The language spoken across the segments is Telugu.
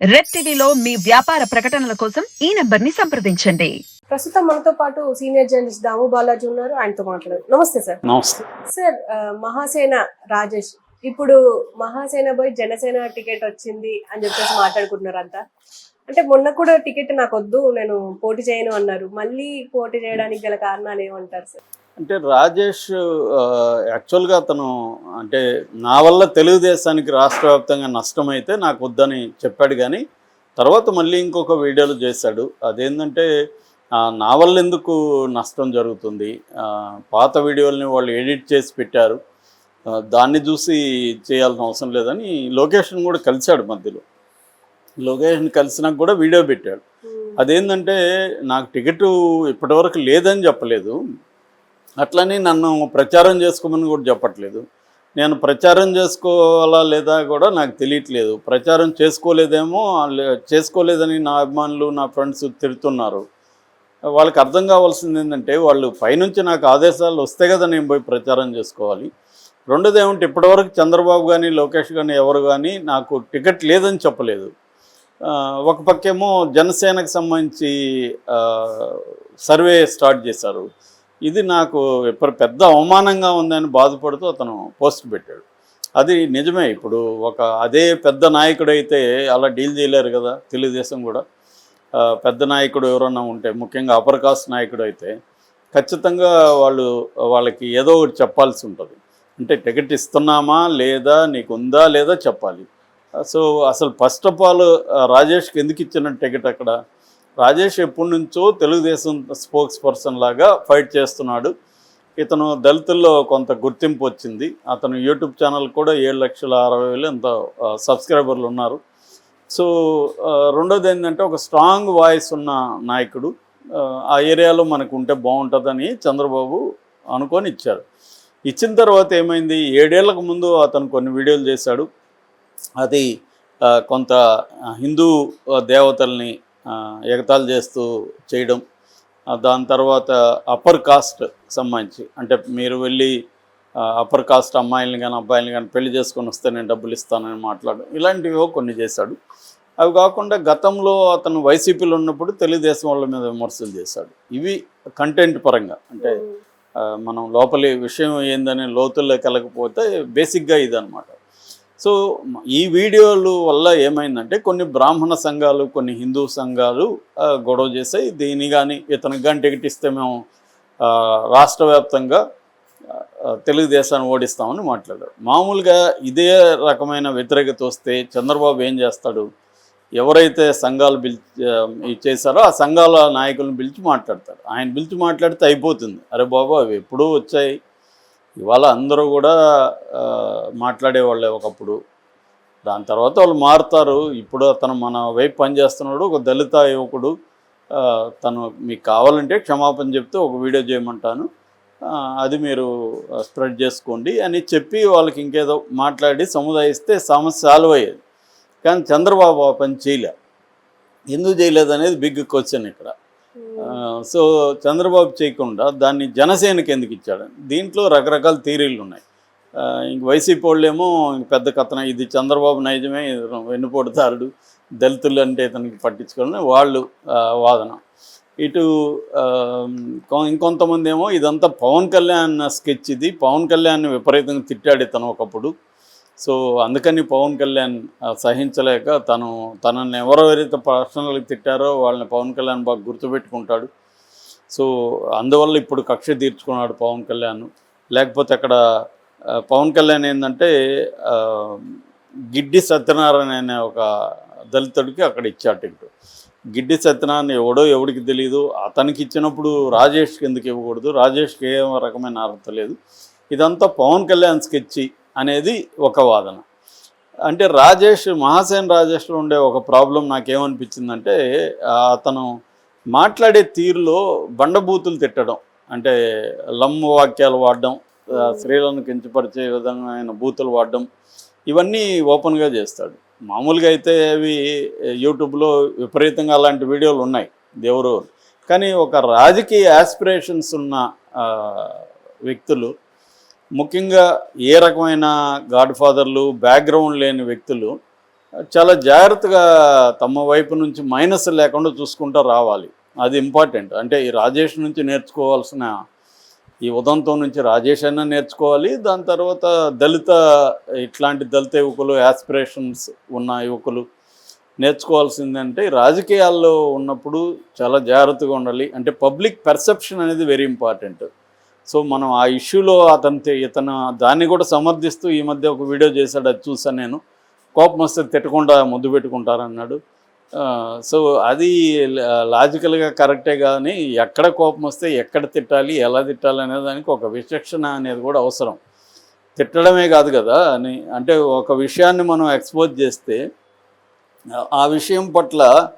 రెడ్ టీవీలో మీ వ్యాపార ప్రకటనల కోసం ఈ నెంబర్ని సంప్రదించండి. ప్రస్తుతం మనతో పాటు సీనియర్ జర్నలిస్ట్ దాము బాలాజీ ఉన్నారు. ఆయనతో మాట్లాడారు నమస్తే సార్. నమస్తే. సార్ మహాసేన రాజేష్ ఇప్పుడు మహాసేన పోయి జనసేన టికెట్ వచ్చింది అని చెప్పేసి మాట్లాడుకుంటున్నారు అంతా అంటే మొన్న కూడా టికెట్ నాకు వద్దు నేను పోటీ చేయను అన్నారు. మళ్ళీ పోటీ చేయడానికి గల కారణాలు ఏమంటారు సార్? అంటే రాజేష్ యాక్చువల్గా అతను అంటే నా వల్ల తెలుగుదేశానికి రాష్ట్ర వ్యాప్తంగా నష్టమైతే నాకు వద్దని చెప్పాడు కానీ తర్వాత మళ్ళీ ఇంకొక వీడియోలు చేశాడు. అదేంటంటే నా వల్ల ఎందుకు నష్టం జరుగుతుంది? పాత వీడియోల్ని వాళ్ళు ఎడిట్ చేసి పెట్టారు. దాన్ని చూసి చేయాల్సిన అవసరం లేదని లొకేషన్ కూడా కలిశాడు మధ్యలో. లొకేషన్ కలిసినాక కూడా వీడియో పెట్టాడు. అదేంటంటే నాకు టికెట్ ఇప్పటివరకు లేదని చెప్పలేదు. అట్లని నన్ను ప్రచారం చేసుకోమని కూడా చెప్పట్లేదు. నేను ప్రచారం చేసుకోవాలా లేదా కూడా నాకు తెలియట్లేదు. ప్రచారం చేసుకోలేదేమో చేసుకోలేదని నా అభిమానులు నా ఫ్రెండ్స్ తిడుతున్నారు. వాళ్ళకి అర్థం కావాల్సింది ఏంటంటే వాళ్ళు పైనుంచి నాకు ఆదేశాలు వస్తే కదా నేను పోయి ప్రచారం చేసుకోవాలి. రెండోది ఏమంటే ఇప్పటివరకు చంద్రబాబు కానీ లోకేష్ కానీ ఎవరు కానీ నాకు టికెట్ లేదని చెప్పలేదు. ఒక పక్కేమో జనసేనకు సంబంధించి సర్వే స్టార్ట్ చేశారు. ఇది నాకు ఇప్పుడు పెద్ద అవమానంగా ఉందని బాధపడుతూ అతను పోస్ట్ పెట్టాడు. అది నిజమే. ఇప్పుడు ఒక అదే పెద్ద నాయకుడైతే అలా డీల్ చేయలేరు కదా తెలుగుదేశం కూడా. పెద్ద నాయకుడు ఎవరన్నా ఉంటే ముఖ్యంగా అపర్ కాస్ట్ నాయకుడు అయితే ఖచ్చితంగా వాళ్ళు వాళ్ళకి ఏదో ఒకటి చెప్పాల్సి ఉంటుంది. అంటే టికెట్ ఇస్తున్నామా లేదా నీకు ఉందా లేదా చెప్పాలి. సో అసలు ఫస్ట్ ఆఫ్ ఆల్ రాజేష్కి ఎందుకు ఇచ్చిన టికెట్ అక్కడ? రాజేష్ ఎప్పటి నుంచో తెలుగుదేశం స్పోక్స్ పర్సన్ లాగా ఫైట్ చేస్తున్నాడు. ఇతను దళితుల్లో కొంత గుర్తింపు వచ్చింది. అతను యూట్యూబ్ ఛానల్ కూడా ఏడు లక్షల అరవై వేలు ఎంత సబ్స్క్రైబర్లు ఉన్నారు. సో రెండోది ఏంటంటే ఒక స్ట్రాంగ్ వాయిస్ ఉన్న నాయకుడు. ఆ, ఆ ఏరియాలో మనకు ఉంటే బాగుంటుందని చంద్రబాబు అనుకొని ఇచ్చారు. ఇచ్చిన తర్వాత ఏమైంది? ఏడేళ్ళకు ముందు అతను కొన్ని వీడియోలు చేశాడు. అది కొంత హిందూ దేవతల్ని ఆ, ఎగతాళి చేస్తూ చేయడం దాని తర్వాత అప్పర్ కాస్ట్ సంబంధించి అంటే మీరు వెళ్ళి అప్పర్ కాస్ట్ అమ్మాయిల్ని కానీ అబ్బాయిల్ని కానీ పెళ్ళి చేసుకొని వస్తే నేను డబ్బులు ఇస్తానని మాట్లాడడం ఇలాంటివో కొన్ని చేశాడు. అవి కాకుండా గతంలో అతను వైసీపీలో ఉన్నప్పుడు తెలుగుదేశం వాళ్ళ మీద విమర్శలు చేశాడు. ఇవి కంటెంట్ పరంగా అంటే మనం లోపలి విషయం ఏందని లోతుల్లోకి వెళ్ళకపోతే బేసిక్గా ఇదనమాట సో ఈ వీడియోలు వల్ల ఏమైందంటే కొన్ని బ్రాహ్మణ సంఘాలు కొన్ని హిందూ సంఘాలు గొడవ చేసాయి దీని కానీ ఇతనికి కానీ టికెట్ ఇస్తే మేము రాష్ట్ర వ్యాప్తంగా తెలుగుదేశాన్ని ఓడిస్తామని మాట్లాడారు. మామూలుగా ఇదే రకమైన వ్యతిరేకత వస్తే చంద్రబాబు ఏం చేస్తాడు? ఎవరైతే సంఘాలు పిలిచి చేశారో ఆ సంఘాల నాయకులను పిలిచి మాట్లాడతారు. ఆయన పిలిచి మాట్లాడితే అయిపోతుంది. అరే బాబు అవి ఎప్పుడూ వచ్చాయి. ఇవాళ అందరూ కూడా మాట్లాడేవాళ్ళే ఒకప్పుడు. దాని తర్వాత వాళ్ళు మారుతారు. ఇప్పుడు అతను మన వైపు పనిచేస్తున్నాడు ఒక దళిత యువకుడు. తను మీకు కావాలంటే క్షమాపణ చెప్తే ఒక వీడియో చేయమంటాను. అది మీరు స్ప్రెడ్ చేసుకోండి అని చెప్పి వాళ్ళకి ఇంకేదో మాట్లాడి సముదాయిస్తే సమస్య సాల్వ్ అయ్యేది. కానీ చంద్రబాబు ఆ పని చేయలే. ఎందుకు చేయలేదు అనేది బిగ్ క్వశ్చన్ ఇక్కడ. సో చంద్రబాబు చేయకుండా దాన్ని జనసేనకి ఎందుకు ఇచ్చాడు? దీంట్లో రకరకాల థీరీలు ఉన్నాయి. ఇంక వైసీపీ వాళ్ళేమో ఇంక పెద్ద కథన ఇది చంద్రబాబు నైజమే వెన్నుపోటుదారుడు దళితులు అంటే ఇతనికి పట్టించుకోవాలని వాళ్ళు వాదన. ఇటు ఇంకొంతమంది ఏమో ఇదంతా పవన్ కళ్యాణ్ స్కెచ్ ఇది. పవన్ కళ్యాణ్ విపరీతంగా తిట్టాడు ఇతను ఒకప్పుడు. సో అందుకని పవన్ కళ్యాణ్ సహించలేక తను తనని ఎవరెవరైతే పర్సనల్గా తిట్టారో వాళ్ళని పవన్ కళ్యాణ్ బాగా గుర్తుపెట్టుకుంటాడు. సో అందువల్ల ఇప్పుడు కక్ష తీర్చుకున్నాడు పవన్ కళ్యాణ్. లేకపోతే అక్కడ పవన్ కళ్యాణ్ ఏంటంటే గిడ్డి సత్యనారాయణ అనే ఒక దళితుడికి అక్కడ ఇచ్చాడు టికెట్. గిడ్డి సత్యనారాయణ ఎవడో ఎవడికి తెలియదు అతనికి ఇచ్చినప్పుడు రాజేష్కి ఎందుకు ఇవ్వకూడదు? రాజేష్కి ఏ రకమైన అర్హత లేదు. ఇదంతా పవన్ కళ్యాణ్ స్కెచ్చి అనేది ఒక వాదన. అంటే రాజేష్ మహాసేన్ రాజేష్లో ఉండే ఒక ప్రాబ్లం నాకేమనిపించిందంటే అతను మాట్లాడే తీరులో బండబూతులు తిట్టడం. అంటే లమ్ము వాక్యాలు వాడడం స్త్రీలను కించపరిచే విధమైన బూతులు వాడడం ఇవన్నీ ఓపెన్గా చేస్తాడు. మామూలుగా అయితే అవి యూట్యూబ్లో విపరీతంగా అలాంటి వీడియోలు ఉన్నాయి దేవురు కానీ ఒక రాజకీయ యాస్పిరేషన్స్ ఉన్న వ్యక్తులు ముఖ్యంగా ఏ రకమైన గాడ్ ఫాదర్లు బ్యాక్గ్రౌండ్ లేని వ్యక్తులు చాలా జాగ్రత్తగా తమ వైపు నుంచి మైనస్ లేకుండా చూసుకుంటూ రావాలి. అది ఇంపార్టెంట్. అంటే ఈ రాజేష్ నుంచి నేర్చుకోవాల్సిన ఈ ఉదంతం నుంచి రాజేష్ అయినా నేర్చుకోవాలి. దాని తర్వాత దళిత ఇట్లాంటి దళిత యువకులు యాస్పిరేషన్స్ ఉన్న యువకులు నేర్చుకోవాల్సిందంటే రాజకీయాల్లో ఉన్నప్పుడు చాలా జాగ్రత్తగా ఉండాలి. అంటే పబ్లిక్ పెర్సెప్షన్ అనేది వెరీ ఇంపార్టెంట్ సో మనం ఆ ఇష్యూలో అతను ఇతను దాన్ని కూడా సమర్థిస్తూ ఈ మధ్య ఒక వీడియో చేశాడు అది చూసాను నేను. కోపం వస్తే తిట్టకుండా ముద్దు పెట్టుకుంటారన్నాడు. సో అది లాజికల్గా కరెక్టే కానీ ఎక్కడ కోపం వస్తే ఎక్కడ తిట్టాలి ఎలా తిట్టాలి అనే దానికి ఒక విచక్షణ అనేది కూడా అవసరం. తిట్టడమే కాదు కదా అని. అంటే ఒక విషయాన్ని మనం ఎక్స్పోజ్ చేస్తే ఆ- విషయం పట్ల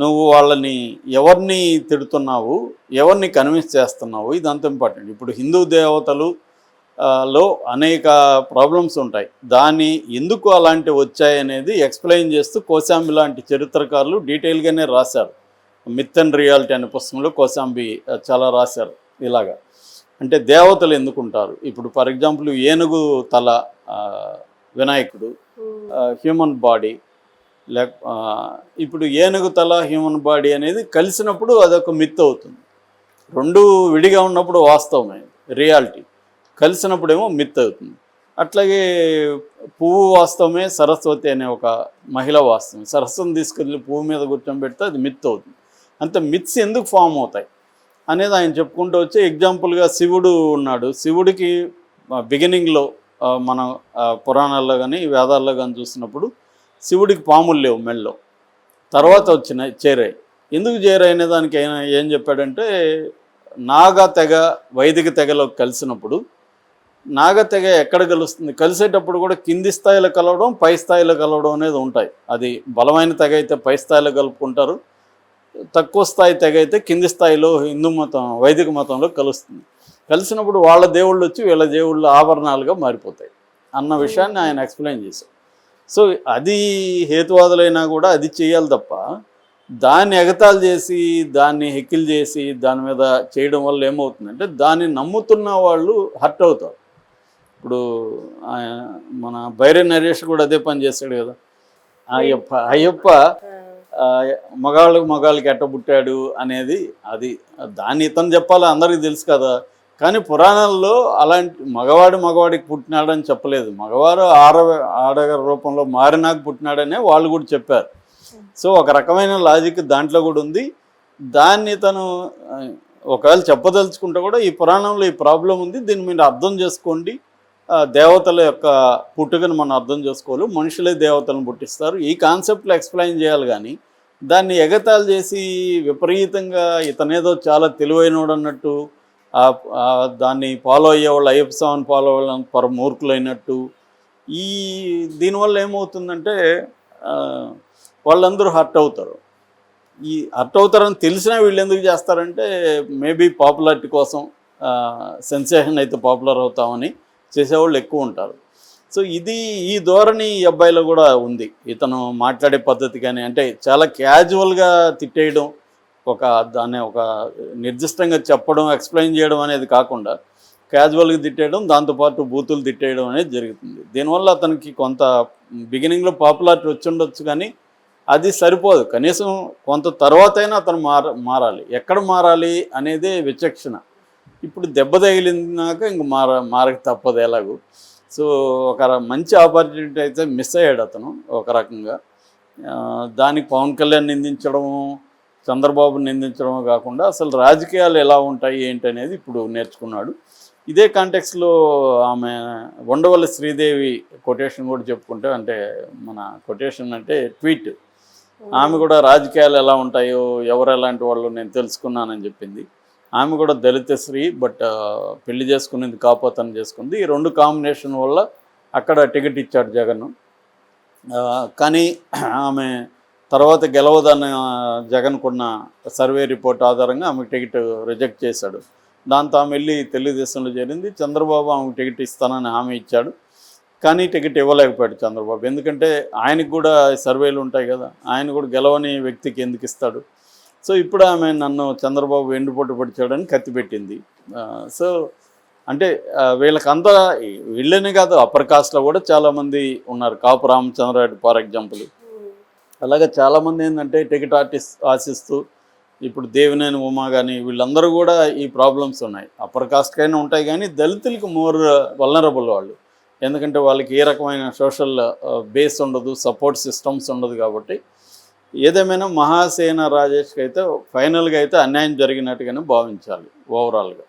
నువ్వు వాళ్ళని ఎవరిని తిడుతున్నావు ఎవరిని కన్విన్స్ చేస్తున్నావు ఇదంతా ఇంపార్టెంట్. ఇప్పుడు హిందూ దేవతలు లో అనేక ప్రాబ్లమ్స్ ఉంటాయి. దాన్ని ఎందుకు అలాంటివి వచ్చాయి అనేది ఎక్స్ప్లెయిన్ చేస్తూ కోశాంబి లాంటి చరిత్రకారులు డీటెయిల్గానే రాశారు. మిత్ అండ్ రియాలిటీ అనే పుస్తకంలో కోశాంబి చాలా రాశారు ఇలాగా. అంటే దేవతలు ఎందుకుంటారు? ఇప్పుడు ఫర్ ఎగ్జాంపుల్ ఏనుగు తల వినాయకుడు హ్యూమన్ బాడీ లేక ఇప్పుడు ఏనుగు తల హ్యూమన్ బాడీ అనేది కలిసినప్పుడు అదొక మిత్ అవుతుంది. రెండు విడిగా ఉన్నప్పుడు వాస్తవమే రియాలిటీ కలిసినప్పుడేమో మిత్ అవుతుంది. అట్లాగే పువ్వు వాస్తవమే సరస్వతి అనే ఒక మహిళ వాస్తవం సరస్వతిని తీసుకెళ్ళి పువ్వు మీద కూర్చోబెడితే అది మిత్ అవుతుంది. అంత మిత్స్ ఎందుకు ఫామ్ అవుతాయి? అనేది ఆయన చెప్పుకుంటూ వచ్చి ఎగ్జాంపుల్గా శివుడు ఉన్నాడు. శివుడికి బిగినింగ్లో మన పురాణాల్లో కానీ వేదాల్లో కానీ చూసినప్పుడు శివుడికి పాములు లేవు మెళ్ళలో తర్వాత వచ్చినాయి చేరాయి ఎందుకు చేరాయి అనే దానికి ఆయన ఏం చెప్పాడంటే నాగ తెగ వైదిక తెగలో కలిసినప్పుడు నాగ తెగ ఎక్కడ కలుస్తుంది? కలిసేటప్పుడు కూడా కింది స్థాయిలో కలవడం పై స్థాయిలో కలవడం అనేది ఉంటాయి. అది బలమైన తెగ అయితే పై స్థాయిలో కలుపుకుంటారు తక్కువ స్థాయి తెగ అయితే కింది స్థాయిలో హిందూ మతం వైదిక మతంలో కలుస్తుంది. కలిసినప్పుడు వాళ్ళ దేవుళ్ళు వచ్చి వీళ్ళ దేవుళ్ళ ఆభరణాలుగా మారిపోతాయి అన్న విషయాన్ని ఆయన ఎక్స్ప్లెయిన్ చేశారు. సో అది హేతువాదులైనా కూడా అది చేయాలి తప్ప దాన్ని ఎగతాలు చేసి దాన్ని హెక్కిల్ చేసి దాని మీద చేయడం వల్ల ఏమవుతుందంటే దాన్ని నమ్ముతున్న వాళ్ళు హర్ట్ అవుతారు. ఇప్పుడు మన బైరే నరేష్ కూడా అదే పని చేస్తాడు కదా. అయ్యప్ప అయ్యప్ప మగాళ్ళకు మగాళ్ళకి ఎట్ట పుట్టాడు అనేది అది దాన్ని ఇతను చెప్పాలి? అందరికీ తెలుసు కదా. కానీ పురాణాల్లో అలాంటి మగవాడు మగవాడికి పుట్టినాడని చెప్పలేదు. మగవారు ఆడ ఆడ రూపంలో మారినాక పుట్టినాడనే వాళ్ళు కూడా చెప్పారు. సో ఒక రకమైన లాజిక్ దాంట్లో కూడా ఉంది. దాన్ని తను ఒకవేళ చెప్పదలుచుకుంటే కూడా ఈ పురాణంలో ఈ ప్రాబ్లం ఉంది. దీన్ని మీరు అర్థం చేసుకోండి. దేవతల యొక్క పుట్టుకను మనం అర్థం చేసుకోవాలి. మనుషులే దేవతలను పుట్టిస్తారు. ఈ కాన్సెప్ట్లు ఎక్స్ప్లెయిన్ చేయాలి కానీ దాన్ని ఎగతాళి చేసి విపరీతంగా ఇతనేదో చాలా తెలివైనోడు అన్నట్టు దాన్ని ఫాలో అయ్యేవాళ్ళు అయ్యప్ప స్వామిని ఫాలో అవ్వాలని పర మూర్ఖులైనట్టు. ఈ దీనివల్ల ఏమవుతుందంటే వాళ్ళందరూ హర్ట్ అవుతారు. ఈ హర్ట్ అవుతారని తెలిసినా వీళ్ళు ఎందుకు చేస్తారంటే మేబీ పాపులారిటీ కోసం సెన్సేషన్ అయితే పాపులర్ అవుతామని చేసేవాళ్ళు ఎక్కువ ఉంటారు. సో ఇది ఈ ధోరణి ఈ అబ్బాయిలో కూడా ఉంది. ఇతను మాట్లాడే పద్ధతి కానీ అంటే చాలా క్యాజువల్గా తిట్టేయడం ఒక దాన్ని ఒక నిర్దిష్టంగా చెప్పడం ఎక్స్ప్లెయిన్ చేయడం అనేది కాకుండా క్యాజువల్గా తిట్టేయడం దాంతోపాటు బూతులు తిట్టేయడం అనేది జరుగుతుంది. దీనివల్ల అతనికి కొంత బిగినింగ్లో పాపులారిటీ వచ్చి ఉండొచ్చు కానీ అది సరిపోదు. కనీసం కొంత తర్వాత అయినా అతను మార మారాలి. ఎక్కడ మారాలి అనేది విచక్షణ. ఇప్పుడు దెబ్బ తగిలినాక ఇంక మార మారక తప్పదు ఎలాగూ. సో ఒక మంచి ఆపర్చునిటీ అయితే మిస్ అయ్యాడు అతను ఒక రకంగా. దానికి పవన్ కళ్యాణ్ నిందించడము చంద్రబాబు నిందించడమే కాకుండా అసలు రాజకీయాలు ఎలా ఉంటాయి ఏంటి అనేది ఇప్పుడు నేర్చుకున్నాడు. ఇదే కాంటెక్స్లో ఆమె ఉండవల్లి శ్రీదేవి కొటేషన్ కూడా చెప్పుకుంటే అంటే మన కొటేషన్ అంటే ట్వీట్. ఆమె కూడా రాజకీయాలు ఎలా ఉంటాయో ఎవరు ఎలాంటి వాళ్ళు నేను తెలుసుకున్నానని చెప్పింది. ఆమె కూడా దళిత స్త్రీ బట్ పెళ్ళి చేసుకునేది కాపోతనం చేసుకుంది. ఈ రెండు కాంబినేషన్ వల్ల అక్కడ టికెట్ ఇచ్చాడు జగన్ కానీ ఆమె తర్వాత గెలవదన్న జగన్కున్న సర్వే రిపోర్ట్ ఆధారంగా ఆమె టికెట్ రిజెక్ట్ చేశాడు. దాంతో ఆమె వెళ్ళి తెలుగుదేశంలో చేరింది. చంద్రబాబు ఆమెకు టికెట్ ఇస్తానని హామీ ఇచ్చాడు. కానీ టికెట్ ఇవ్వలేకపోయాడు చంద్రబాబు. ఎందుకంటే ఆయనకు కూడా సర్వేలు ఉంటాయి కదా ఆయన కూడా గెలవని వ్యక్తికి ఎందుకు ఇస్తాడు? సో ఇప్పుడు ఆమె నన్ను చంద్రబాబు ఎండుపోటు పడిచాడని కత్తిపెట్టింది సో అంటే వీళ్ళకంతా వీళ్ళని కాదు అప్పర్ కాస్ట్లో కూడా చాలామంది ఉన్నారు. Kapu Ramachandrareddy for example. అలాగే చాలామంది ఏంటంటే టికెట్ ఆర్టిస్ట్ ఆశిస్తూ ఇప్పుడు దేవినేని ఉమా కానీ వీళ్ళందరూ కూడా ఈ ప్రాబ్లమ్స్ ఉన్నాయి. అప్పర్ కాస్ట్కైనా ఉంటాయి కానీ దళితులకు మోర్ వలనరబుల్ వాళ్ళు. ఎందుకంటే వాళ్ళకి ఏ రకమైన సోషల్ బేస్ ఉండదు సపోర్ట్ సిస్టమ్స్ ఉండదు కాబట్టి. ఏదేమైనా మహాసేన రాజేష్కి అయితే ఫైనల్గా అయితే అన్యాయం జరిగినట్టుగానే భావించాలి ఓవరాల్గా.